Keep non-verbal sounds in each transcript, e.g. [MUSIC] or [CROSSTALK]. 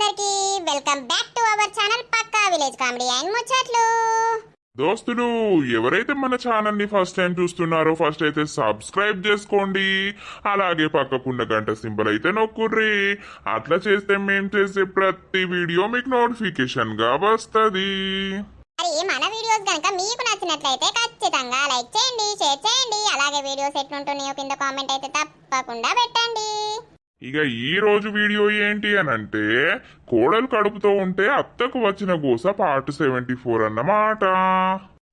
అందరికి welcome back to our channel Pakka village comedy and ముచ్చట్లు. దోస్తులు ఎవరైతే మన ఛానల్ని ఫస్ట్ టైం చూస్తున్నారో ఫస్ట్ అయితే సబ్స్క్రైబ్ చేసుకోండి. అలాగే పక్కకున్న గంట సింబల్ అయితే నొక్కుర్రి. అట్లా చేస్తే మేం చేసే ప్రతి వీడియో మీకు నోటిఫికేషన్గా వస్తది. మరి మన వీడియోస్ కనుక మీకు నచ్చినట్లయితే ఖచ్చితంగా లైక్ చేయండి షేర్ చేయండి. అలాగే వీడియోస్ ఎట్లుంటున్నాయో కింద కామెంట్ అయితే తప్పకుండా పెట్టండి. ఇక ఈ రోజు వీడియో ఏంటి అని అంటే కోడలు కడుపుతో ఉంటే అత్తకు వచ్చిన గోస పార్ట్ సెవెంటీ ఫోర్ అన్నమాట.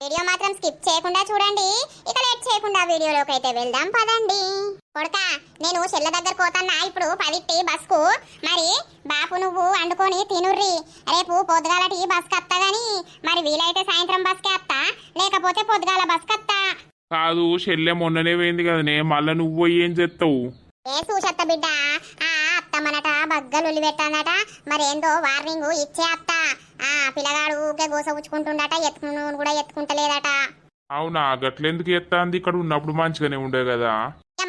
వీడియో మాత్రం స్కిప్ చేయకుండా చూడండి. ఇక లేట్ చేయకుండా వీడియోలోకి అయితే వెళ్దాం పదండి. కొడక నేను చెల్ల దగ్గర పోతున్నా. ఇప్పుడు పదిట్టి బస్కు. మరి బాపు నువ్వు వండుకొని తినుర్రి. రేపు పొద్దుగాలటి బస్ కత్తా గాని మరి వీలైతే సాయంత్రం బస్కి వస్తా లేకపోతే పొద్దుగాల బస్ కత్తా కాదు చెల్లె మొన్ననే పోయింది కదనే. మళ్ళా నువ్వు ఏం చేస్తావు ఏ చూసత్త బిడ్డ? ఆ అత్తమ్మనట బగ్గలు ఉల్లి పెట్టానట. మరేందో వార్నింగ్ ఇచ్చే అత్త. ఆ పిల్లగాడు ఊకే గోస ఉచ్చుకుంటుండట ఎత్తుకును కూడా ఎత్తుకుంటలేదట. అవునా? గట్లెందుకు ఎత్తాంది? ఇక్కడ ఉన్నప్పుడు మంచిగానే ఉండే కదా.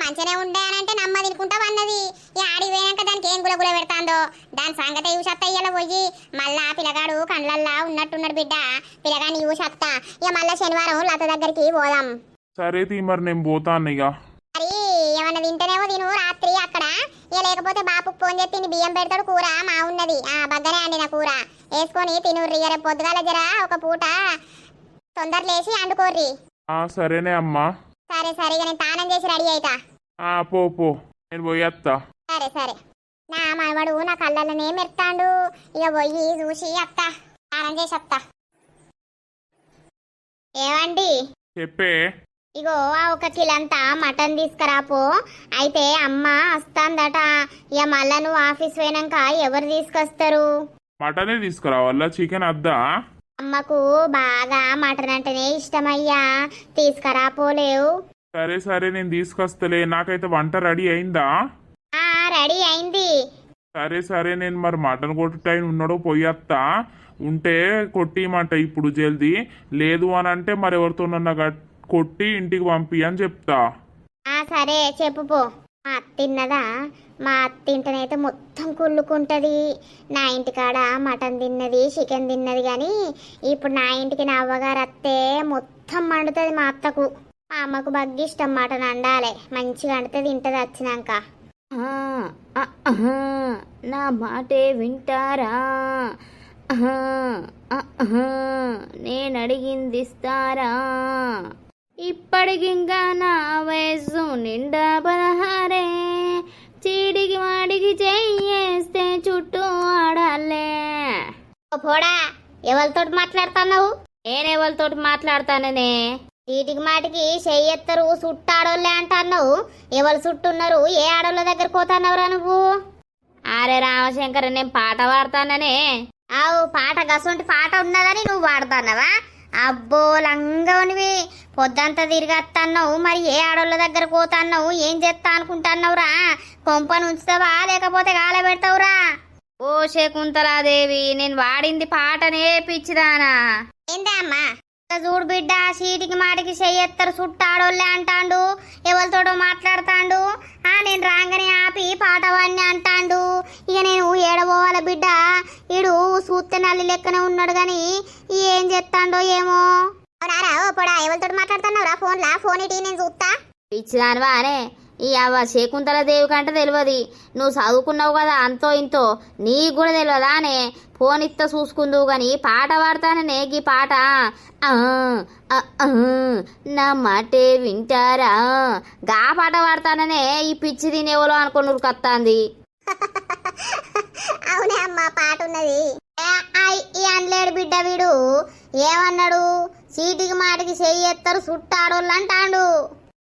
మంచిగానే ఉండానంటే నమ్మ తినుకుంటా వన్నది ఈ ఆడి పోయాక దానికి ఏం గులగుల పెడతాందో? దాని సంగతి చూసత్త ఇయ్యాల పోయి. మళ్ళా పిల్లగాడు కండ్లల్లా ఉన్నట్టున్నాడు బిడ్డ. పిల్లగాని చూసత్త ఇక మళ్ళా శనివారం లత దగ్గరికి పోదాం. సరే తీ మరి నేను పోతాను ఇక ఏమన్నా తింటేనేమో తిను రాత్రి అక్కడ. ఇక లేకపోతే బాపుకు ఫోన్ చేసి తిని బియ్యం పెడతాడు కూర మా ఉన్నది. ఆ బగ్గనే అండిన కూర. వేసుకొని తినుర్రి రేపు పొద్దుగాల జర ఒక పూట తొందర లేచి అండుకోర్రి. ఆ సరేనే అమ్మా. సరే సరే ఇక నేను తానం చేసి రెడీ అయితా. ఆ పో పో. నేను పోయేత్తా. సరే సరే. నా మనవడు నా కళ్ళల్లోనే మెరుతాండు. ఇక పోయి చూసి అత్త. తానం చేసి అత్త. ఏమండి చెప్పే. ఇగో ఆ ఒక కిలంతా మటన్ తీసుకురాపో. అయితే అమ్మ వస్తాందట ఇక మళ్ళా నువ్వు ఆఫీస్ పోయినాక ఎవరు తీసుకొస్తారు? మటనే తీసుకురావాలా చికెన్ అద్దా? అమ్మకు బాగా మటన్ అంటేనే ఇష్టమయ్యా. తీసుకురాపోలేవు సరే సరే నేను తీసుకొస్తలే. నాకైతే వంట రెడీ అయిందా? ఆ రెడీ అయింది. సరే సరే నేను మరి మటన్ కొట్టు టైం ఉన్నాడో పోయేత్తా. ఉంటే కొట్టిమంట ఇప్పుడు జల్దీ. లేదు అని అంటే మరి ఎవరితోనన్నా గట్- కొట్టి ఇంటికి పంపి అని చెప్తా. ఆ సరే చెప్పు పో. మా అత్త తిన్నదా? మా అత్త తింటనైతే మొత్తం కుళ్ళుకుంటది. నా ఇంటికాడ మటన్ తిన్నది చికెన్ తిన్నది కానీ ఇప్పుడు నా ఇంటికి నా అవ్వగారు అత్తే మొత్తం మండుతుంది మా అత్తకు. మా అమ్మకు బగ్గి ఇష్టం మటన్ అండాలి. మంచిగా అండితే తింటది వచ్చినాక నా మాటే వింటారా? నేను అడిగింది ఇస్తారా? ఇప్పటికింకా నా వయస్సు నిండా పదహారే. చీడికి వాడికి చెయ్యేస్తే చుట్టూ ఆడాలే. పోడా ఎవరితోటి మాట్లాడుతున్నావు? నేనెవరితోటి మాట్లాడతాననే? చీటికి మాటికి చెయ్యెత్తరు సుట్టాడోళ్ళే అంటున్నావు. ఎవరు చుట్టున్నారు ఏ ఆడోళ్ళ దగ్గర పోతున్నావురా నువ్వు? ఆరే రామశంకర నేను పాట పాడతాననే. ఆవు పాట గసొంటి పాట ఉన్నదని నువ్వు పాడుతున్నావా? అబ్బో లంగవనివి పొద్దంతా తిరిగత్తన్నావు మరి ఏ ఆడోళ్ళ దగ్గర పోతున్నావు ఏం చేస్తా అనుకుంటున్నావురా? కొంపను ఉంచుతావా లేకపోతే గాల పెడతావురా? ఓ శకుంతలాదేవి నేను వాడింది పాటనే పిచ్చిదానా. ఏందా అమ్మా? చూడు బిడ్డ సీటికి మాటికి చెయ్యెత్తరు సుట్టాడోళ్ళే అంటాండు ఎవరితోటో మాట్లాడతాండు. ఆ నేను రాగానే ఆపి పాట వాడిని అంటాండు. ఇక నేను ఏడబోవాల బిడ్డ ఈడు సూత్తే నల్లి లెక్కనే ఉన్నాడు గాని ఏం చేస్తాండో ఏమో. అవునారా ఓ పొడా ఎవరితో మాట్లాడుతున్నావురా? ఫోన్లా? ఫోన్ ఇటీ నేను చూస్తా పిచ్చిదానివా అనే ఈ అవ్వ శకుంతలదేవి కంటే తెలియదు. నువ్వు చదువుకున్నావు కదా అంతో ఇంతో. నీకు కూడా తెలియదా అనే? ఫోన్ ఇత్త చూసుకుందువు కానీ పాట పాడతాననే గీ పాట. నా మాటే వింటారా? గా పాట పాడతాననే ఈ పిచ్చి తినేవలో అనుకున్నారు కత్తాంది. [LAUGHS] అవునే అమ్మా పాట ఉన్నది ఏ, ఐ, ఈ అనలేడు బిడ్డ వీడు. ఏమన్నాడు? సీటికి మాటికి చెయ్యెత్తరు సుట్టాడోళ్ళు అంటాడు.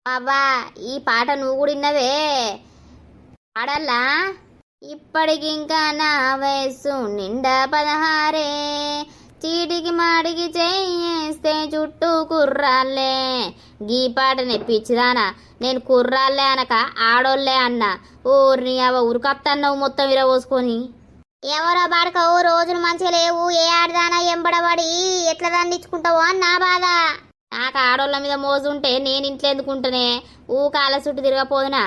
అబ్బా ఈ పాట నువ్వు కూడా విన్నవే. పాడల్లా? ఇప్పటికింకా నా వయస్సు నిండా పదహారే. చీటికి మాడికి చేస్తే చుట్టూ కుర్రాళ్ళే. గీ పాట నెప్పించిదానా నేను కుర్రాళ్ళే అనక ఆడోళ్ళే అన్న. ఊరిని అవ ఉరికత్తన్నావు మొత్తం విరవోసుకొని ఎవరో బాడకవు రోజులు మంచిగా లేవు. ఏ ఆడదానా ఎంబడబడి ఎట్లా దండించుకుంటావో అని నా బాధ. నాకు ఆడోళ్ళ మీద మోజుంటే నేను ఇంట్లో ఎందుకుంటేనే ఊ కాళ్ళ చుట్టూ తిరగపోదునా?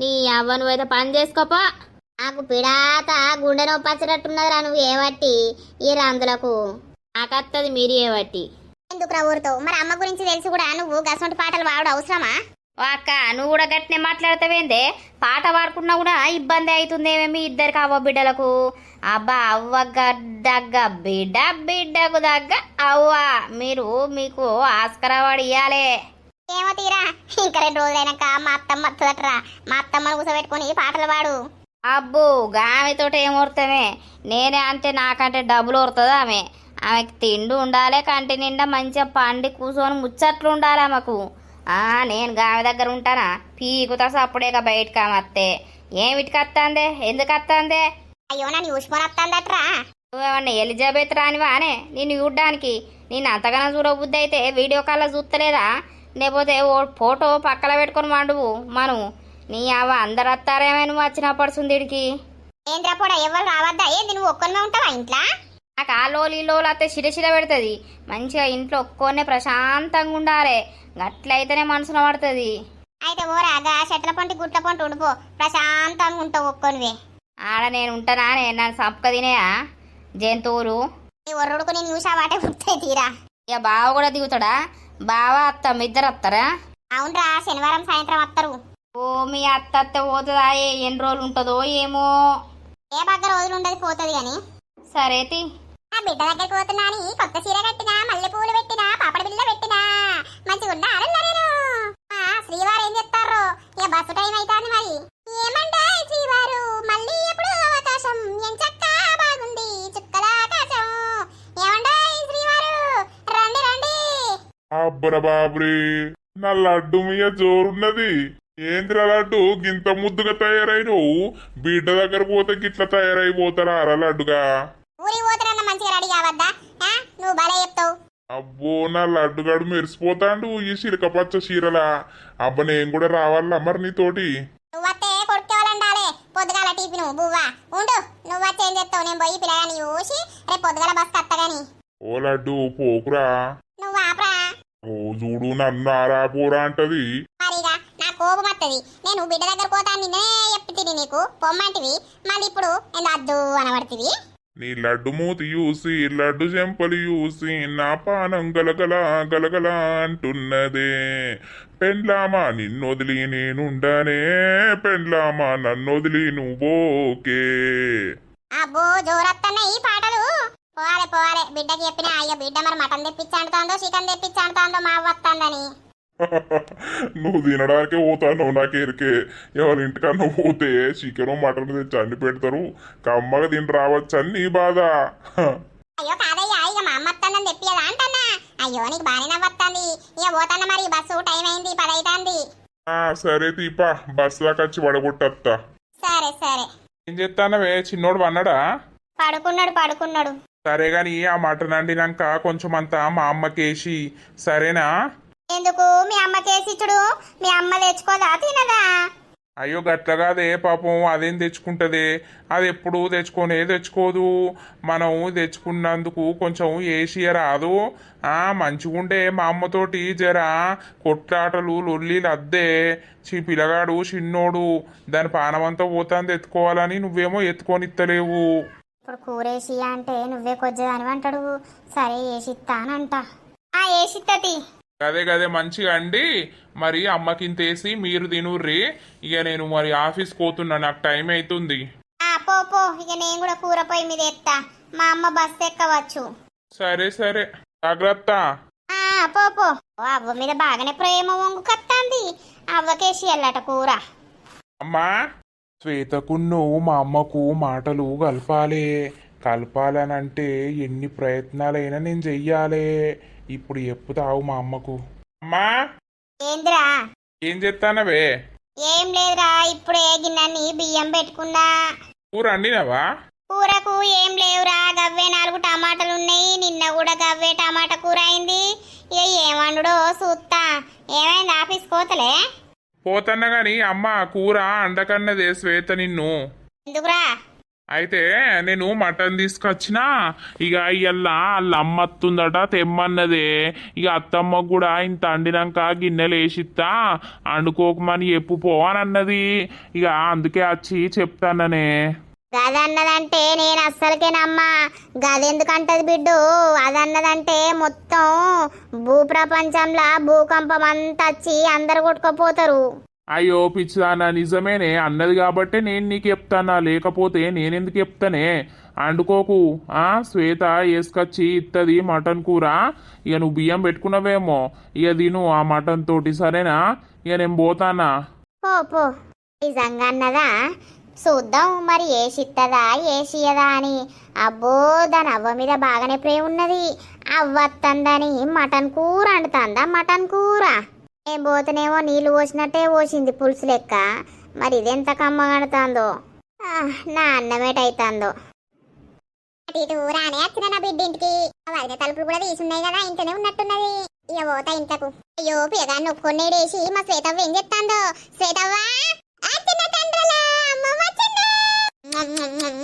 నీ అవ్వ నువ్వైతే పని చేసుకోపా. నాకు పిడాత గుండె నొప్పి వచ్చినట్టున్నదిరా నువ్వు ఏవట్టి ఈ రందులకు. నాకత్తది మీరు ఏవట్టి ఎందుకురా ఊరుతో మరి అమ్మ గురించి తెలిసి కూడా నువ్వు గసంటి పాటలు వాడు అవసరమా? అక్క నువ్వు కూడా గట్టినే మాట్లాడతావేందే? పాట పాడుకున్నా కూడా ఇబ్బంది అవుతుందేమో మీ ఇద్దరికి అవ్వ బిడ్డలకు. అబ్బా అవ్వ దగ్గ బిడ్డ బిడ్డకు దగ్గ అవ్వ. మీరు మీకు ఆస్కర్ అవార్డు ఇవ్వాలే ఏమో తీరా ఇంకా రెండు రోజులైనాక మా అత్తమ్మ వస్తుందట్రా మా అత్తమ్మను కూసబెట్టుకుని పాటలు పాడు. అబ్బో గామెతోటి ఏం ఊరుతామే నేనే అంటే నాకంటే డబ్బులు ఊరుతుంది ఆమె? ఆమెకి తిండి ఉండాలి కంటి నిండా మంచిగా పండి కూర్చొని ముచ్చట్లు ఉండాలి ఆమెకు. ఆ నేను గామె దగ్గర ఉంటానా? పీకుతా సప్పుడేగా బయటకు ఆమె అత్తే. ఏమిటికి వస్తాందే ఎందుకు వస్తాందే అయ్యో నన్ను చూసుకొని వస్తుందట్రా నువ్వేమన్నా ఎలిజబెత్ రానివానే నేను చూడ్డానికి. నేను అంతగానో చూడబుద్ధి అయితే వీడియో కాల్లో చూస్తలేదా? లేకపోతే ఓ ఫోటో పక్కన పెట్టుకొని మండువు మనం. నీ అవ్వ అందరు వస్తారేమో నువ్వు వచ్చినప్పుడు సుందిడికి ఏంద్రా పోడా ఎవరు రావద్దా? ఏంది నువ్వు ఒక్కరిమే ఉంటావా ఇంట్లో? నాకు ఆ లోలు ఈ లోలు అత్తే శిరశిర పెడుతుంది. మంచిగా ఇంట్లో ఒక్కొనే ప్రశాంతంగా ఉండాలి. గట్లయితేనే మనసున పడుతుంది. అయితే ఓరాగా చెట్ల పొంటి గుట్ల పొంటి ఉండిపో. ప్రశాంతంగా ఉంటావు ఒక్కనివే. ఆడ నేను ఉంటానా? నేను నన్ను సంపక తినేయా? జంతువులు? ఒర్రుడుకు నేను చూసావాటే పుట్టాయి తీరా. ఇక బావ కూడా దిగుతాడా? బావ అత్తమ్మ ఇద్దరు వస్తారా? అవునరా శనివారం సాయంత్రం వస్తారు ఓ మీ అత్త అత్త పోతుందా? ఎన్ని రోజులు ఉంటుందో ఏమో. ఏ బగ్గ రోజులు ఉండదు పోతుంది గాని. సరే తి. బిడ్డ దగ్గరికి పోతున్నా అని కొత్త చీర కట్టినా మల్లె పూలు పెట్టినా పాపడ బిల్ల పెట్టినా మంచిగా ఉండా నేను శ్రీవారు ఏం చెప్తారో ఇక బస్సు టైం అవుతాంది మరి. ఏమంటా అబ్బర బాబ్రీ నా లడ్డు మీద జోరున్నది. ఏంద్ర లడ్డు? గింత ముద్దుగా తయారైనవు. బిడ్డ దగ్గర పోతే గిట్ల తయారైపోతారా అర లడ్డుగా? అబ్బో నా లడ్డుగాడు మెరిసిపోతాండు ఈ చిలక పచ్చ చీరలా. అబ్బ నేను కూడా రావాలా మరి నీతోటి? నువ్వత్తే కొడుకోవాలండాలే పొద్దుగాల టీపి నువ్వు బువ్వా. ఉండు నువ్వు వచ్చి ఏం చేస్తావు నేను పోయి పిల్లగాని చూసి రేపు పొద్దుగాల బస్ కట్టగాని ఓ లడ్డు పోకురా. ఓ చూడు నన్ను ఆరా పోరా అంటది. మరిగా నా కోపం వస్తుంది నేను బిడ్డ దగ్గర నిన్నే చెప్తుంది నీకు. పొమ్మంటివి? మళ్ళీ ఇప్పుడు అద్దు అనబడుతుంది? నీ లడ్డు మూతి చూసి లడ్డు చెంపలు చూసి నా పానం గలగల గలగల అంటున్నదే. పెండ్లామా నిన్నొదిలి నేనుండనే. పెండ్లామా నన్నొదిలి నువ్వోకే. అబ్బో జోరత్తన్నాయి ఈ పాటలు. పోవాలి పోవాలి. బిడ్డకి చెప్పిన అయ్యో బిడ్డ మరి మటన్ తెప్పించాడుతోందో చికెన్ తెప్పించాడుతోందో మా వస్తుందని [LAUGHS] నువ్వు తినడానికే పోతాను నాకు ఎరికే ఎవరి ఇంటికన్నా పోతే చికెన్ మటన్ తెచ్చి అన్ని పెడతారు. కమ్మగా తిని రావచ్చని నీ బాధ. [LAUGHS] అయ్యో కాదయ్యా ఇక మా అమ్మ వస్తుందని తెప్పియదా అంటన్నా? అయ్యో నీకు బాగానే నవ్వుతుంది ఇక పోతాన్న మరి బస్సు? టైం అయింది పది అవుతుంది ఆ, సరే దీపా బస్సు దాకా వచ్చి పడగొట్టత్తా. సరే సరే. ఏం చేస్తానవే చిన్నోడు అన్నాడా పడుకున్నాడు పడుకున్నాడు. సరే గాని ఆ మటన్ వండినాక కొంచెం అంతా మా అమ్మకేసి సరేనా? ఎందుకు? మీ అమ్మ కేసిచ్చుడు మీ అమ్మ తెచ్చుకోదా తినదా? అయ్యో గట్ల కాదే పాపం అదేం తెచ్చుకుంటది? అది ఎప్పుడు తెచ్చుకొనే తెచ్చుకోదు. మనం తెచ్చుకున్నందుకు కొంచెం ఏసి రాదు. ఆ మంచిగుండే మా అమ్మతోటి జర కొట్లాటలు లొల్లీలు అద్దే చి పిల్లగాడు చిన్నోడు దాని పానమంతా పోతాంది ఎత్తుకోవాలని నువ్వేమో ఎత్తుకొని ఇత్తలేవు ఇప్పుడు కూరేసి అంటే నువ్వే కొద్దిదాని అంటాడు. సరే ఏసిస్తానంట ఆ ఏసిత్తతి గదే గదే మంచిగా అండి. మరి అమ్మకింతేసి మీరు తినుర్రి. ఇక నేను మరి ఆఫీస్ పోతున్నా నాకు టైం అవుతుంది ఆ పో పో. ఇక నేను కూడా కూర పొయ్యి మీద ఎత్తా. మా అమ్మ బస్ ఎక్కవచ్చు. సరే సరే. జాగ్రత్త. ఆ పో పో. ఓ అవ్వ మీద బాగానే ప్రేమ వంగు కత్తాంది. అవ్వకేసి వెళ్ళట కూర. అమ్మా. శ్వేతకున్ను మా అమ్మకు మాటలు కలపాలే. కలపాలనంటే ఎన్ని ప్రయత్నాలైనా నేను చెయ్యాలే. ఇప్పుడు చెప్పుతావు మా అమ్మకు అమ్మా! ఏందిరా? ఏం చెప్తానవే ఏం లేదురా ఇప్పుడే గిన్నెని బియ్యం పెట్టుకున్నా. కూర వండినవా? కూరకు ఏం లేవురా గవ్వే నాలుగు టమాటాలు ఉన్నాయి నిన్న కూడా గవ్వే టమాటా కూర అయింది. ఇక ఏమండుడో చూస్తా ఏమైంది ఆఫీస్ కోతలే పోతన్నా గాని అమ్మ కూర అండకన్నదే శ్వేత నిన్ను. ఎందుకురా? అయితే నేను మటన్ తీసుకొచ్చిన. ఇక ఇయ్యల్లా వాళ్ళ అమ్మ వస్తుందట తెమ్మన్నదే. ఇక అత్తమ్మ కూడా ఇంత అండినాక గిన్నెలు వేసిత్తా. అండుకోకమని చెప్పు పో అని అన్నది. ఇక అందుకే వచ్చి చెప్తాననే గదన్నదంటే నేను అస్సలకేనమ్మా. గదెందుకంటది బిడ్డు? అదన్నదంటే మొత్తం భూప్రపంచంలో భూకంపం అంతా వచ్చి అందరు కొట్టుకుపోతారు. అయ్యో పిచ్చిదానా నిజమేనే. అన్నది కాబట్టి నేను నీకు చెప్తానా? లేకపోతే నేనెందుకు చెప్తానే? అండుకోకు. ఆ శ్వేత వేసుకొచ్చి ఇత్తది మటన్ కూర. ఇక నువ్వు బియ్యం పెట్టుకున్నావేమో. ఇక తిను ఆ మటన్ తోటి సరేనా? ఇక నేను పోతానా? పో పో. నిజంగా అన్నదా? చూద్దాం మరి ఏసిత్తదా ఏసియదా అని. అబ్బో దాని అవ్వ మీద బాగానే ప్రేమ ఉన్నది. అవ్వత్తందని మటన్ కూర అంటుందా మటన్ కూర? ఏం పోతేనేమో నీళ్ళు పోసినట్టే పోసింది పులుసు లెక్క. మరి ఇదెంత కమ్మగడుతుందో నా అన్నమేటైతుందో ఇటు రానే వచ్చిన నా బిడ్డ ఇంటికి వదిన తలుపులు కూడా తీసున్నాయి కదా ఇంట్లోనే ఉన్నట్టున్నది. ఇక పోతా ఇంతకు అయ్యో పిల్లగాన్ని ఒప్పుకొన్నేడేసి మా శ్వేతవ్వ ఏం చెప్తాందో శ్వేతవ్వా? ఆ చిన్న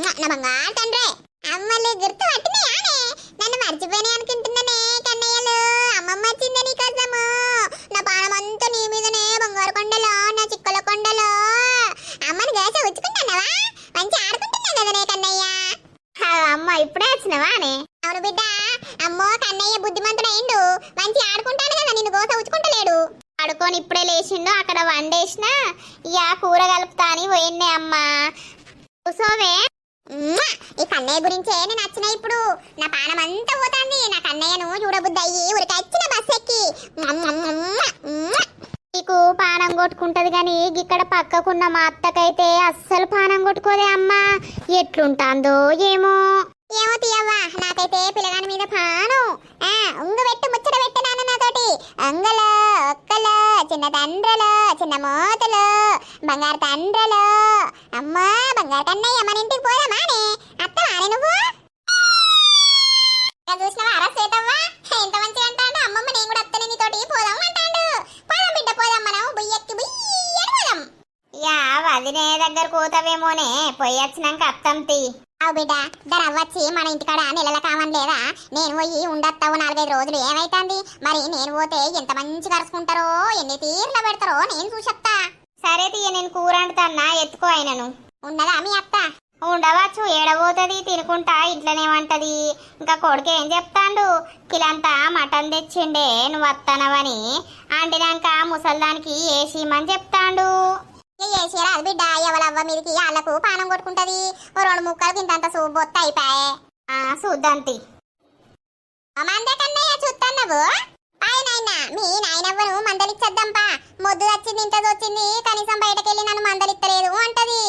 నా బంగారు తండ్రి. అమ్మలు గుర్తు పట్టినాయానే నన్ను మర్చిపోయినా అనుకుంటున్నానే కన్నయ్యలు. అమ్మమ్మ వచ్చిందా నీ నా పానమంతా నీ మీదనే బంగారు కొండలో నా చిక్కల కొండలో. అమ్మని గేస ఉంచుకుంటున్నావా మంచి ఆడుకుంటున్నా కదనే కన్నయ్య. అమ్మ ఇప్పుడే వచ్చినవా అనే అవును బిడ్డ అమ్మో కన్నయ్య బుద్ధిమంతుడైండు మంచి ఆడుకుంటాను కదా పడుకొని ఇప్పుడే లేచిండు అక్కడ వండేసిన ఇక కూర కలుపుతా అని పోయిందే అమ్మ. కూసోవే. ఈ కన్నయ్య గురించే నేను వచ్చిన ఇప్పుడు. నా పానం అంతా పోతాంది. నా కన్నయ్యను చూడబుద్ది అయ్యి ఉరికొచ్చిన బస్ ఎక్కి. నీకు పానం కొట్టుకుంటది కానీ ఇక్కడ పక్కకున్న మా అత్తకైతే అస్సలు పానం కొట్టుకోదే అమ్మ. ఎట్లుంటాందో ఏమో. ఏమో తీయవ్వా నాకైతే పిల్లగాని మీద పాను. ఆ ఉంగ పెట్టు ముచ్చట పెట్టు నాన్న నాతోటి. అంగల ఒక్కల చిన్న తండ్రల చిన్న మోతలు బంగారు తండ్రలు. అమ్మా బంగారు కన్నయ్య మన ఇంటికి పోదామా అత్త అత్తవానే నువ్వు? చూసినవా అరా శ్వేతవ్వ ఎంత మంచి అంటాడు? అమ్మమ్మ నేను కూడా అత్తనే నీతోటి పోదాం అంటాడు. పోదాం బిడ్డ పోదాం మనం బుయ్యెక్కి బుయ్యని పోదాం. యా వదినే దగ్గర కూతవేమోనే పోయి వచ్చినాక అత్తంతి అవు బిడ్డ దాని అవ్వచ్చి మన ఇంటికాడ నెలల కావని లేదా? నేను పోయి ఉండొత్తావు నాలుగైదు రోజులు ఏమైతుంది? మరి నేను పోతే ఎంత మంచి కరుచుకుంటారో ఎన్ని తీర్ల పెడతారో నేను చూసొత్తా. సరే తీయ నేను కూర ఎత్తుకో అయినను ఉన్నదా మీ అత్త? ఉండవచ్చు ఏడబోతుంది తినుకుంటా ఇంట్లోనే వంటది. ఇంకా కొడుకు ఏం చెప్తాండు? కిలంతా మటన్ తెచ్చిండే నువ్వు వస్తానవని అంటినాక ముసల్దానికి ఏసీమని చెప్తాండు. ఏసీ రాదు బిడ్డ ఎవలవ్వ మీదకి వాళ్ళకు పానం కొట్టుకుంటది? ఓ రెండు ముక్కలు ఇంతంత సూప్ బొత్త అయిపోయాయి ఆ చూద్దాంతి అమ్మందే కన్నయ్య చూస్తున్నావు పాయ నాయన మీ నాయనవ్వను మందలిచ్చేద్దాంపా. మొద్దు వచ్చింది ఇంత వచ్చింది కనీసం బయటకెళ్ళి నన్ను మందలిత్తలేదు అంటది.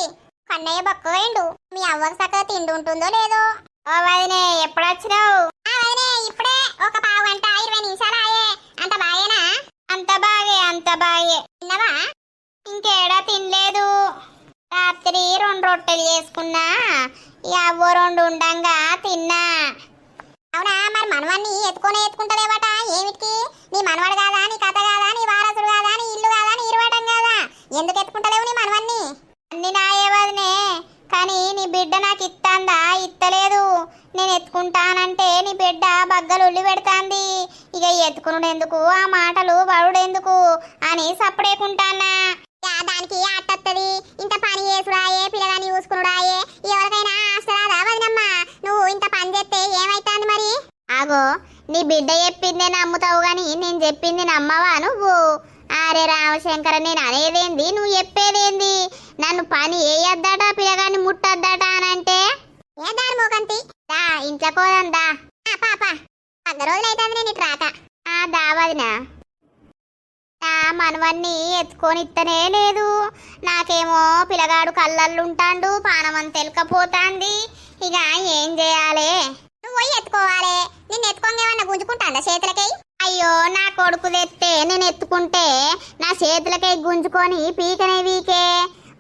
కన్నయ్య బక్కవేండు మీ అవ్వకు చక్కగా తిండి ఉంటుందో లేదో? ఓ వదినే ఎప్పుడు వచ్చినావు వదినే ఇప్పుడే ఒక పావు గంట ఇరవై నిమిషాలు ఆయే అంత బాగేనా? అంత బాగే అంత బాగే. తిన్నవా? ఇంకేడా తినలేదు. రాత్రి రెండు రొట్టెలు చేసుకున్నా ఇక రెండు ఉండంగా తిన్నా. అవునా మరి మనవాన్ని ఎత్తుకొని ఎత్తుకుంటలేవట? ఏమిటికి? నీ మనవాడు కాదా నీ కథ కాదా నీ వారసుడు కాదా నీ ఇల్లు కాదా నీ ఇరవటం కాదా? ఎందుకు ఎత్తుకుంటలేవు నీ మనవన్ని అన్ని నాయే వదినే కానీ నీ బిడ్డ నాకు ఇత్తాందా? ఇత్తలేదు. నేను ఎత్తుకుంటానంటే నీ బిడ్డ బగ్గలు ఉల్లి పెడతాంది. ఇక ఎత్తుకునుడెందుకు? ఆ మాటలు బడుడెందుకు అని సప్పుడేకుంటానా దానికి అట్టత్తది. ఇంత పని చేసురాయే పిల్లగాని చూసుకునుడాయే ఎవరికైనా ఆశ రాదా వదినమ్మా నువ్వు ఇంత పని చేస్తే ఏమైతాంది మరి? ఆగో నీ బిడ్డ చెప్పిందే నమ్ముతావు గాని నేను చెప్పింది నమ్మవా నువ్వు? అరే రామశంకర నేను అనేదేంది? నువ్వు చెప్పేదేంది? నన్ను పని వేయొద్దట పిల్లగాని ముట్టొద్దట అని అంటే ఏ దాని మోకంతి? దా ఇంట్లో కోదందా పాప పది రోజులు అవుతుంది నేను ఇటు రాక. ఆ దావదినా నా మనవన్ని ఎత్తుకొని ఇత్తనే లేదు. నాకేమో పిల్లగాడు కళ్ళల్లుంటాడు పానమని తెలకపోతాంది. ఇక ఏం చేయాలి? నువ్వు పోయి ఎత్తుకోవాలి. నిన్ను ఎత్తుకోమేమన్నా గుంజుకుంటాందా చేతులకై అయ్యో నా కొడుకు తెస్తే నేను ఎత్తుకుంటే నా చేతులకై గుంజుకొని పీకనే వీకే.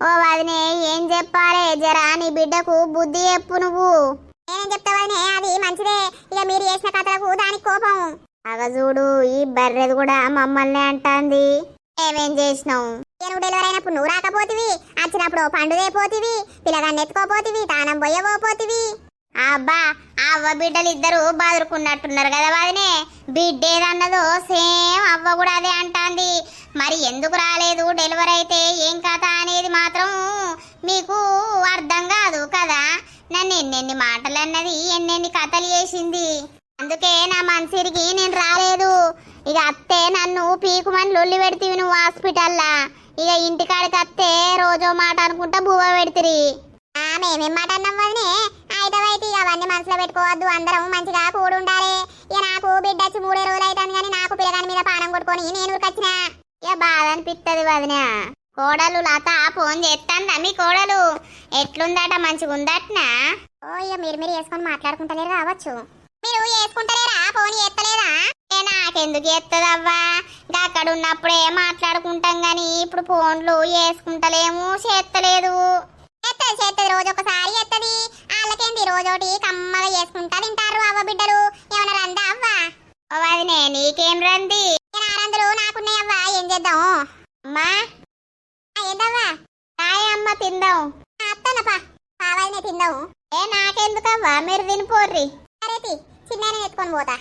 ఓ వదినే ఏం చెప్పాలి? జరా నీ బిడ్డకు బుద్ధి చెప్పు నువ్వు. నేనేం చెప్తావనే అది మంచిదే. ఇక మీరు చేసిన కథలకు దానికి కోపం అగ చూడు ఈ బర్రెది కూడా మమ్మల్ని అంటాంది. ఏమేం చేసినావు? నేను డెలివరీ అయినప్పుడు నువ్వు రాకపోతివి వచ్చినప్పుడు ఓ పోతివి పిల్లగాన్ని ఎత్తుకోపోతివి తానం పోయబోపోతివి అబ్బా అవ్వ బిడ్డలు ఇద్దరు బాదురుకున్నట్టున్నారు కదా వాదినే. బిడ్డేదన్నదో సేమ్ అవ్వ కూడా అదే అంటాంది. మరి ఎందుకు రాలేదు? డెలివరీ అయితే ఏం కథ అనేది మాత్రం మీకు అర్థం కాదు కదా. నన్ను ఎన్నెన్ని మాటలు అన్నది ఎన్నెన్ని కథలు చేసింది. అందుకే నా మనసిరికి నేను రాలేదు. ఇక అత్తే నన్ను పీకుమని లొల్లి పెడితే నువ్వు హాస్పిటల్లా. ఇక ఇంటికాడికి అత్తే రోజో మాట అనుకుంటా బువ్వ పెడితిరి. మేమేం మాట అన్నాం వదినే? అయితే అవన్నీ మనసులో పెట్టుకోవద్దు. అందరం మంచిగా కూడి ఉండాలి ఇక నాకు బిడ్డ వచ్చి మూడే రోజులు అవుతుంది కానీ నాకు పిల్లగాని మీద పానం కొట్టుకొని నేను ఊరికొచ్చిన ఇక బాధ అనిపిస్తుంది వదిన. కోడలు లత ఫోన్ చేస్తాందా మీ కోడలు? ఎట్లుందట? మంచిగా ఉందట్నా ఓ ఇక మీరు మీరు వేసుకొని మాట్లాడుకుంటలేరు కావచ్చు. మీరు వేసుకుంటలేరా ఫోన్ ఎత్తలేదా ఏ నాకెందుకు ఎత్తదవ్వా అక్కడ ఉన్నప్పుడే మాట్లాడుకుంటాం గాని ఇప్పుడు ఫోన్లు వేసుకుంటలేము చేస్తలేదు. ఎత్తది చేత్తది రోజు ఒకసారి ఎత్తది వాళ్ళకేంది రోజోటి కమ్మగా చేసుకుంటా తింటారు అవ్వ బిడ్డలు. ఏమన్నా రందా అవ్వ? వదినే నీకేం రంది? నారందులు నాకున్నాయి అవ్వ. ఏం చేద్దాం? అమ్మా. ఆ, ఏందవ్వా? అమ్మ తిందాం. అత్తనపా కావాలనే తిందాం. ఏ నాకెందుకవ్వా? మీరు తినిపోర్రి. అరేతి చిన్న ఎత్తుకొని పోతా.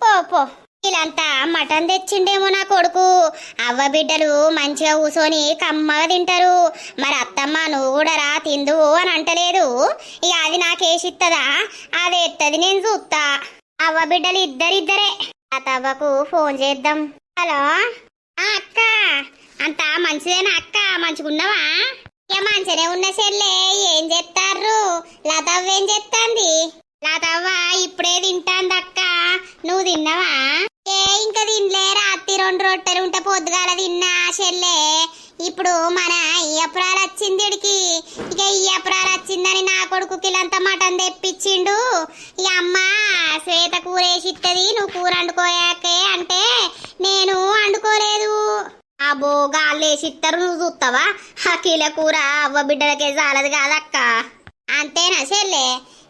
పో పో. వీళ్ళంతా మటన్ తెచ్చిండేమో నా కొడుకు. అవ్వ బిడ్డలు మంచిగా కూసోని కమ్మగా తింటారు. మరి అత్తమ్మ నువ్వు కూడా రా తిందువు అని అంటలేదు. ఇక అది నాకేసిస్తుందా అది ఎత్తది నేను చూస్తా అవ్వ బిడ్డలు ఇద్దరిద్దరే. అతవ్వకు ఫోన్ చేద్దాం. హలో? అక్క. అంతా మంచిదేనా అక్క? మంచిగున్నావా? ఇక మంచిగానే ఉన్న చెల్లె. ఏం చెప్తారు లతవ్వ ఏం చెప్తాంది లతవ్వ ఇప్పుడే తింటాందక్క. నువ్వు తిన్నావా? ఏ ఇంకా తినలే. రాత్రి రెండు రొట్టెలు ఉంటే పొద్దుగాల తిన్నా చెల్లె. ఇప్పుడు మన ఇయ్యపురాలు వచ్చింది ఇడికి. ఇక ఇయ్యపురాలు వచ్చిందని నా కొడుకు కిలంతా మటన్ తెప్పించిండు. ఇక అమ్మ శ్వేత కూర వేసిత్తది నువ్వు కూర వండుకోయాకే అంటే నేను వండుకోలేదు. అబ్బో గాళ్ళు వేసిస్తారు నువ్వు చూస్తావా ఆ కిల కూర అవ్వ బిడ్డలకే చాలదు కాదక్క. అంతేనా చెల్లె?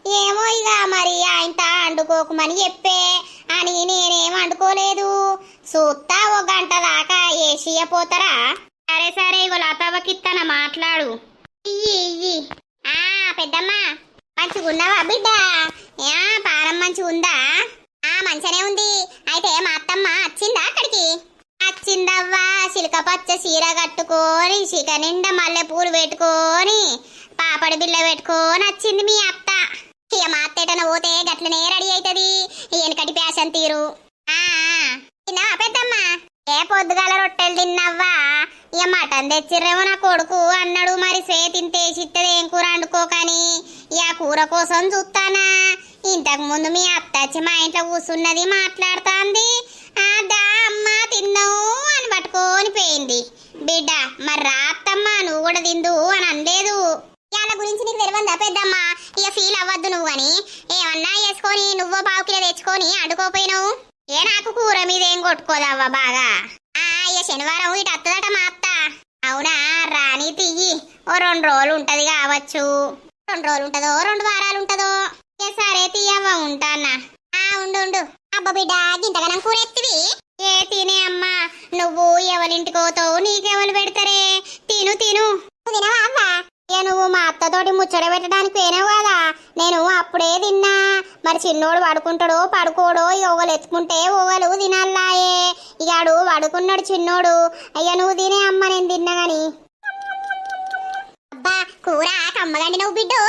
ఏమో ఇక మరి ఆయన వండుకోకమని చెప్పే. అని నేనేం అండుకోలేదు. చూస్తా ఒక గంట దాకా ఏసీ పోతారా? సరే సరే ఇగో లతవ్వకిత్తన మాట్లాడు. ఇయ్యి ఇయ్యి. ఆ పెద్దమ్మ మంచిగున్నావా బిడ్డ? యా పానం మంచిగుందా? ఆ మంచిగానే ఉంది. అయితే మా అత్తమ్మ వచ్చిందా అక్కడికి? వచ్చిందవ్వా సిలక పచ్చ చీర కట్టుకొని చిక నిండా మల్లెపూలు పెట్టుకొని పాపడి బిల్ల పెట్టుకొని వచ్చింది మీ అత్త. ఇక మా పోతే గట్లనే రెడీ అవుతుంది వెనకటి ప్యాషన్ తీరు. ఆ తిన్నావా పెద్దమ్మ? ఏ పొద్దుగాల రొట్టెలు తిన్నావా? ఇక మటన్ తెచ్చిర్రేమో నా కొడుకు అన్నాడు మరి సే తింటేసిత్తది ఏం కూర వండుకోకని. ఇక కూర కోసం చూస్తానా. ఇంతకు ముందు మీ అత్త వచ్చి మా ఇంట్లో కూర్చున్నది మాట్లాడుతాంది. దా అమ్మ తిన్నావు అని పట్టుకొని పోయింది. బిడ్డ మరి రా నువ్వు కూడా తిందు అని అనలేదు. వాళ్ళ గురించి నీకు తెలియదా పెద్దమ్మ? ఇక ఫీల్ అవ్వద్దు నువ్వు అని. ఏమన్నా వేసుకొని నువ్వో పావు కిలో తెచ్చుకొని అడుకోపోయినావు ఏ నాకు కూర మీద ఏం కొట్టుకోదవ్వా బాగా? ఆ ఇక శనివారం ఇటు అత్తదట మా అత్త. అవునా? రాని తియ్యి. ఓ రెండు రోజులు ఉంటది కావచ్చు. రెండు రోజులు ఉంటదో రెండు వారాలు ఉంటదో? ఏ సరే తీయవ్వ ఉంటానా ఆ ఉండు ఉండు. అబ్బ బిడ్డ గింతగనం కూర ఎత్తివి? ఏ తినే అమ్మా. నువ్వు ఎవరింటికి పోతావు నీకెవరు పెడతారే? తిను తిను. తినవా అవ్వా? నువ్వు మా అత్తతోటి ముచ్చట పెట్టడానికి పోయినావు కదా. నేను అప్పుడే తిన్నా. మరి చిన్నోడు పడుకుంటాడో పడుకోడో ఓగలు ఎత్తుకుంటే ఓగలు తినాలాయే ఇగాడు పడుకున్నాడు చిన్నోడు. అయ్యా నువ్వు తినే అమ్మ నేను తిన్నా గాని. అబ్బా కూర కమ్మగండి నువ్వు బిడ్డు.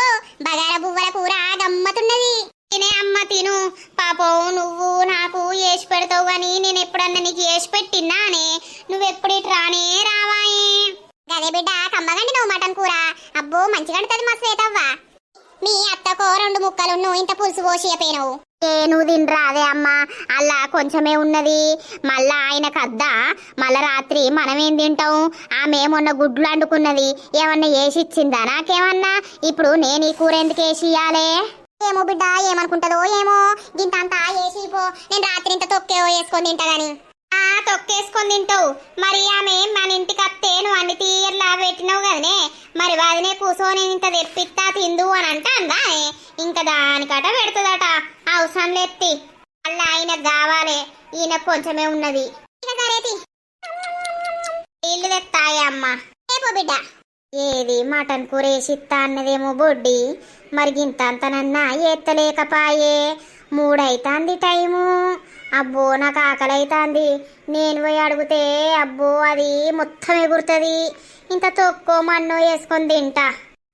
బగార పువ్వుల కూర గమ్మతున్నది. తినే అమ్మ తిను. పాపం నువ్వు నాకు వేసి పెడతావు గాని నేను ఎప్పుడన్నా నీకు వేసి పెట్టినానే నువ్వు ఎప్పుడు ఇటు రానే రావాయే. గదే బిడ్డ కమ్మగండి నువ్వు మటన్ కూర. అబ్బో మంచిగంటది మా శ్వేతవ్వ. మీ అత్తకో రెండు ముక్కలు నువ్వు ఇంత పులుసు పోసి చెప్పినవు ఏ నువ్వు తినరా అదే అమ్మా. అలా కొంచెమే ఉన్నది. మళ్ళా ఆయన కద్దా. మళ్ళా రాత్రి మనమేం తింటాం? ఆమె మొన్న గుడ్లు అండుకున్నది. ఏమన్నా వేసిచ్చిందా నాకేమన్నా? ఇప్పుడు నేను ఈ కూర ఎందుకు వేసియాలే ఇయ్యాలే? ఏమో బిడ్డ ఏమనుకుంటదో ఏమో. గింత అంతా పో నేను రాత్రి ఇంత తొక్కేవో వేసుకొని తింటదని ఆ తొక్కేసుకొని తింటావు. మరి ఆమె మన ఇంటికి అత్తే నువ్వు అన్ని తీయర్లా పెట్టినావు కదనే. మరి వాదినే కూర్చొని ఇంత తెప్పిస్తా తిందు అని అంటాందా? ఇంకా దానికట పెడుతుందట. అవసరం లేత్తి. అలా ఆయన కావాలి. ఈయన కొంచెమే ఉన్నది. ఇల్లు తెత్తాయమ్మా అమ్మ. రేపు బిడ్డ? ఏది మటన్ కూర వేసిస్తా అన్నదేమో బొడ్డి. మరి గింత అంతనన్నా ఎత్తలేకపాయే. మూడైతాంది టైము. అబ్బో నాకు ఆకలి అవుతుంది నేను పోయి అడిగితే అబ్బో అది మొత్తం ఎగురుతుంది. ఇంత తొక్కో మన్నో వేసుకొని తింటా.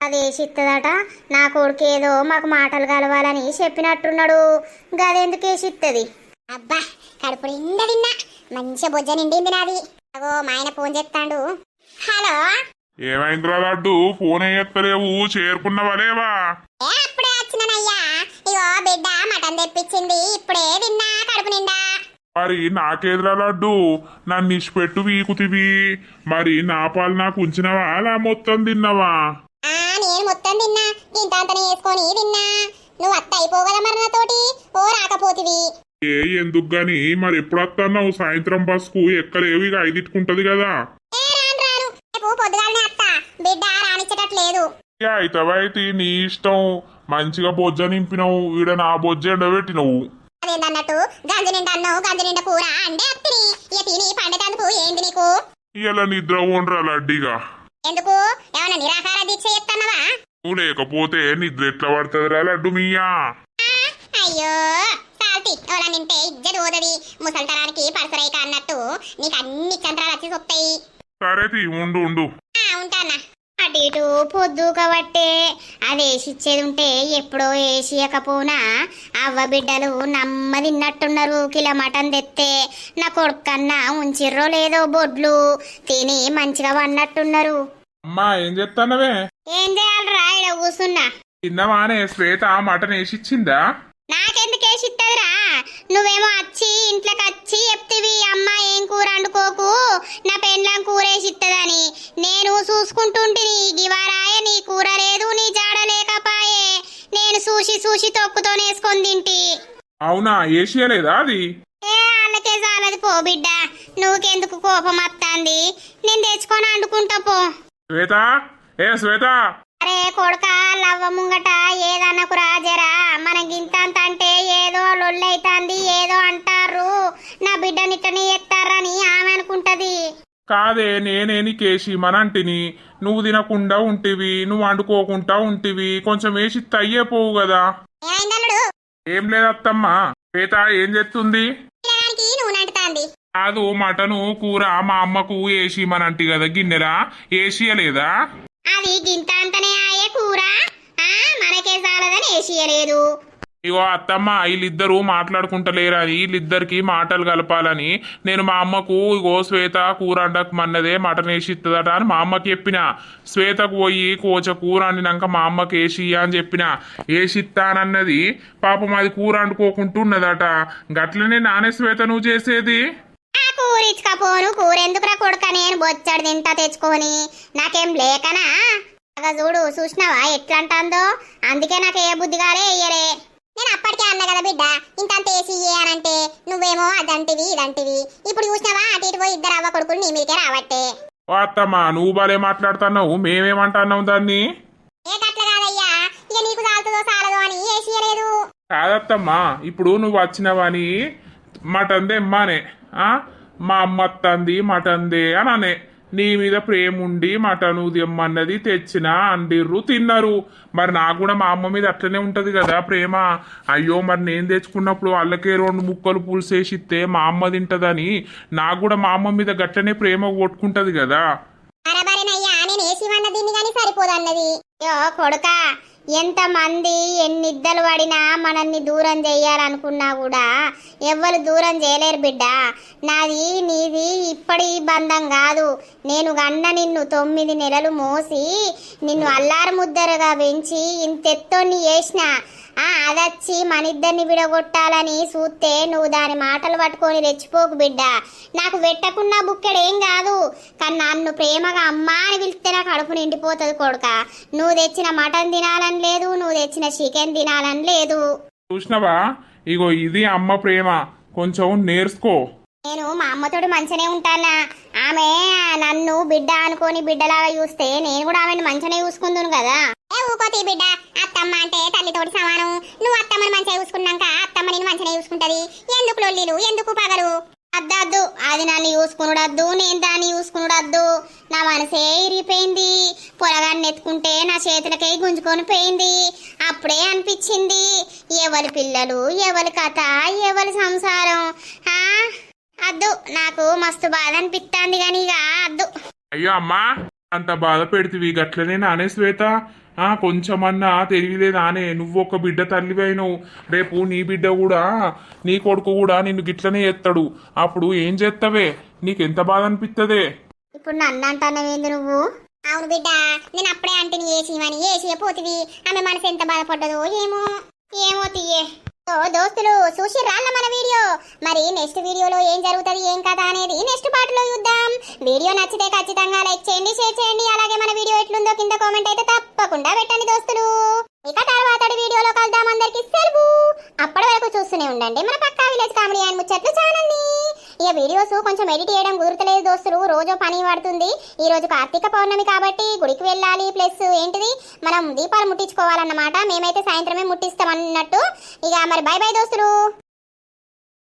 అది వేసిత్తదట నా కొడుకు ఏదో మాకు మాటలు కలవాలని చెప్పినట్టున్నాడు. గదెందుకు వేసిత్తది అబ్బా కడుపు నిండా తిన్నా. మంచి బొజ్జ నిండింది నాది. అగో మా ఆయన ఫోన్ చేస్తాడు. హలో? ఏమైందిరా లడ్డు? ఫోన్ ఎత్తలేవు. చేరుకున్నవా లేవా? ఏ అప్పుడే వచ్చినానయ్యా ఇగో బిడ్డ మటన్ తెప్పించింది. ఇప్పుడే తిన్నా కడుపు నిండా. మరి నాకేదిరా లడ్డు? నన్ను ఇచ్చిపెట్టు వీకుతివి. మరి నా పాలు నాకు ఉంచినవా? అలా మొత్తం తిన్నవా? ఆ నేను మొత్తం తిన్నా. ఇంత అంతనే వేసుకొని తిన్నా. నువ్వు అత్త అయిపోగల మరి నాతోటి ఓ రాకపోతివి. ఏ ఎందుకు గాని? మరి ఎప్పుడు వస్తున్నావు సాయంత్రం బస్కు ఎక్కలేవు. ఇక ఐదిట్టుకుంటది కదా. ఏ రాను రాను. రేపు పొద్దుగాలనే అత్త. బిడ్డ రానిచ్చేటట్లేదు ఇక అయితవైతే నీ ఇష్టం? మంచిగా బొజ్జ నింపినవు ఈడ నా బొజ్జ ఎండబెట్టినవు. అదేంటన్నట్టు గంజి నిండా అన్నం గంజి నిండా కూర అండే అత్తిని. ఇక తిని పండేటందుకు ఏంది నీకు? ఇలా నిద్ర ఓనరా లడ్డిగా. ఎందుకు? ఏమన్నా నిరాహార దీక్ష చేస్తున్నావా నువ్వు లేకపోతే నిద్ర ఎట్లా పడుతుందిరా లడ్డు మీయా అయ్యో సాల్తి ఎవరా నింటే ఇజ్జత పోతుంది. ముసల్తరానికి పరసరైక అన్నట్టు నీకు అన్ని చంద్రాలు వచ్చి సరే తీ ఉండు ఉండు. ఉంటానా అటు ఇటు పొద్దు కాబట్టే. అది వేసిచ్చేది ఉంటే ఎప్పుడో వేసియకపోనా అవ్వ బిడ్డలు నమ్మదిన్నట్టున్నారు కిలో మటన్ తెత్తే. నా కొడుకన్నా ఉంచిర్రో లేదో బొడ్లు. తిని మంచిగా వన్నట్టున్నారు. అమ్మా ఏం చెప్తానవే ఏం చేయాలరా? ఈడ కూసున్నా. తిన్నవానే శ్వేత మటన్ వేసిచ్చిందా? నాకెందుకు వేసిత్తదిరా నువ్వేమో వచ్చి ఇంట్లోకి వచ్చి చెప్తివి అమ్మ ఏం కూర వండుకోకు నా పెండ్లం కూర వేసిత్తదని నేను చూసుకుంటుంటిని గివారాయ నీ కూర లేదు నీ జాడ లేకపాయే. నేను సూసి సూసి తొక్కుతోనేసుకొని తింటి. అవునా ఏషియలేదా అది? ఏ వాళ్ళకే చాలది పో బిడ్డ. నువ్వుకెందుకు కోపం వత్తాంది నేను తెచ్చుకొని వండుకుంటా పో. శ్వేత ఏ శ్వేత? అరే కొడుక లవ్వ ముంగట ఏదన్నకు రాజరా మన గింతంత అంటే ఏదో లొల్లైతాంది ఏదో అంటారు నా బిడ్డని ఇట్లనే ఎత్తారని ఆమె అనుకుంటది. కాదే నేనే నీకేసి మనంటిని. నువ్వు తినకుండా ఉంటివి నువ్వు వండుకోకుండా ఉంటివి. కొంచెం వేసి తయ్యే పోవు కదా ఏం లేదత్తమ్మా శ్వేత ఏం చేస్తుంది? కాదు మటను కూర మా అమ్మకు వేసి మనంటి కదా గిన్నెరా? ఏసియలేదా అది గింతంతనే ఆయే కూర? ఆ మనకే చాలదని ఏసియలేదు ఇగో అత్తమ్మ వీళ్ళిద్దరూ మాట్లాడుకుంటలేరని వీళ్ళిద్దరికి మాటలు కలపాలని. నేను మా అమ్మకు ఇగో శ్వేత కూర అండకమన్నదే మటన్ వేసి అని మా అమ్మకి చెప్పిన. శ్వేతకు పోయి కోచ కూర అండినాక మా అమ్మకి వేసి అని చెప్పిన. వేసిస్తానన్నది పాపం అది కూర అండుకోకుంటున్నదట గట్లనే నానే శ్వేత నువ్వు చేసేది? కూర ఇచ్చుకపోను కూర ఎందుకురా కొడుక నేను? బొచ్చడు తింటా తెచ్చుకొని. నాకేం లేకనా? అగ చూడు చూసినావా ఎట్లా అంటాందో అందుకే నాకు ఏ బుద్ధి కాలే ఇయ్యలే. నేను అప్పటికే అన్నా కదా బిడ్డ ఇంతంత వేసి అనంటే నువ్వేమో అదంటివి ఇదంటివి. ఇప్పుడు చూసినావా అటు ఇటు పోయి ఇద్దరు అవ్వ కొడుకులు నీ మీదకే రావట్టే. ఓ అత్తమ్మ నువ్వు బాలే మాట్లాడుతున్నావు మేమేమంటున్నావు దాన్ని? ఏ గట్ల కాదయ్యా ఇక నీకు చాలుతుందో చాలదో అని వేసియలేదు కాదత్తమ్మా ఇప్పుడు నువ్వు వచ్చినవని మటన్ తెమ్మానే ఆ? మా అమ్మ అత్తంది మటందే అని అనే. నీ మీద ప్రేమ ఉండి మటన్ తెమ్మన్నది తెచ్చిన అండిర్రు తిన్నారు. మరి నాకు కూడా మా అమ్మ మీద అట్లనే ఉంటుంది కదా ప్రేమ. అయ్యో మరి నేను తెచ్చుకున్నప్పుడు వాళ్ళకే రెండు ముక్కలు పులుసేసి ఇస్తే మా అమ్మ తింటదని నాకు కూడా మా అమ్మ మీద గట్లనే ప్రేమ కొట్టుకుంటది కదా. బరబరినయ్యా సరిపోదన్నది ఎంతమంది ఎన్నిద్దలు పడినా మనల్ని దూరం చేయాలనుకున్నా కూడా ఎవ్వరు దూరం చేయలేరు బిడ్డ. నాది నీది ఇప్పటి బంధం కాదు. నేను గన్న నిన్ను తొమ్మిది నెలలు మోసి నిన్ను అల్లారు ముద్దరగా పెంచి ఇంతెత్తోని చేసిన. అదచ్చి మన ఇద్దరిని విడగొట్టాలని చూస్తే నువ్వు దాని మాటలు పట్టుకొని రెచ్చిపోకు బిడ్డ. నాకు వెట్టకున్నా బుక్కెడేం కాదు. కానీ నన్ను ప్రేమగా అమ్మా అని పిలిస్తే నాకు కడుపు నిండిపోతుంది కొడుక. నువ్వు తెచ్చిన మటన్ తినాలని లేదు నువ్వు తెచ్చిన చికెన్ తినాలని లేదు. చూసినవా? ఇగో ఇది అమ్మ ప్రేమ. కొంచెం నేర్చుకో. నేను మా అమ్మతోటి మంచిగానే ఉంటానా? ఆమె నన్ను బిడ్డ అనుకొని బిడ్డలాగా చూస్తే నేను కూడా ఆమెను మంచిగానే చూసుకుందును కదా. ఊకోతి బిడ్డ. అత్తమ్మ అంటే తల్లితోటి సమానం. నువ్వు అత్తమ్మని మంచిగా చూసుకున్నాక అత్తమ్మ నేను మంచిగా చూసుకుంటది. ఎందుకు లొల్లిలు? ఎందుకు పగలు? అద్దద్దు అది నన్ను చూసుకునుడద్దు నేను దాన్ని చూసుకునుడద్దు. నా మనసే ఇరిగిపోయింది. పొలగాన్ని ఎత్తుకుంటే నా చేతులకే గుంజుకొని పోయింది. అప్పుడే అనిపించింది ఎవరి పిల్లలు ఎవరి కథ ఎవరి సంసారం? ఆ? అద్దు నాకు మస్తు బాధ అనిపిస్తుంది కానీ ఇక అద్దు. అయ్యో అమ్మా అంత బాధ పెడితివి గట్లనే నానే శ్వేత. కొంచెమన్నా తెలివిలేదానే నువ్వు ఒక బిడ్డ తల్లివైనవు రేపు నీ బిడ్డ కూడా నీ కొడుకు కూడా నిన్ను గిట్లనే ఎత్తాడు అప్పుడు ఏం చేస్తావే? నీకెంత బాధ అనిపిస్తుంది ఇప్పుడు నన్ను అంటానవేంది నువ్వు? అవును బిడ్డ నేను అప్పుడే అంటే నీ ఏసీమని ఏసీ పోతివి ఆమె మనసు ఎంత బాధపడ్డదో ఏమో. ఏమో తీయే. ఓ దోస్తులు చూసి రాళ్ళ మన వీడియో. మరి నెక్స్ట్ వీడియోలో ఏం జరుగుతుంది ఏం కదా అనేది నెక్స్ట్ పార్ట్లో చూద్దాం. వీడియో నచ్చితే ఖచ్చితంగా లైక్ చేయండి షేర్ చేయండి. అలాగే మన వీడియో ఎట్లుందో కింద కామెంట్ అయితే తప్పకుండా పెట్టండి దోస్తులు. ఇక తర్వాత వీడియోలో కలుద్దాం. అందరికి సెలవు. అప్పటి వరకు చూస్తూనే ఉండండి మన పక్కా విలేజ్ కామెడీ అండ్ ముచ్చట్లు ఛానల్ని. ఇక వీడియోస్ కొంచెం ఎడిట్ చేయడం కుదరతలేదు దోస్తులు. రోజు పని పడుతుంది. ఈ రోజు కార్తీక పౌర్ణమి కాబట్టి గుడికి వెళ్ళాలి. ప్లస్ ఏంటిది? మనం దీపాలు ముట్టించుకోవాలన్నమాట. మేమైతే సాయంత్రమే ముట్టిస్తాం అన్నట్టు ఇక మరి బై బై దోస్తులు.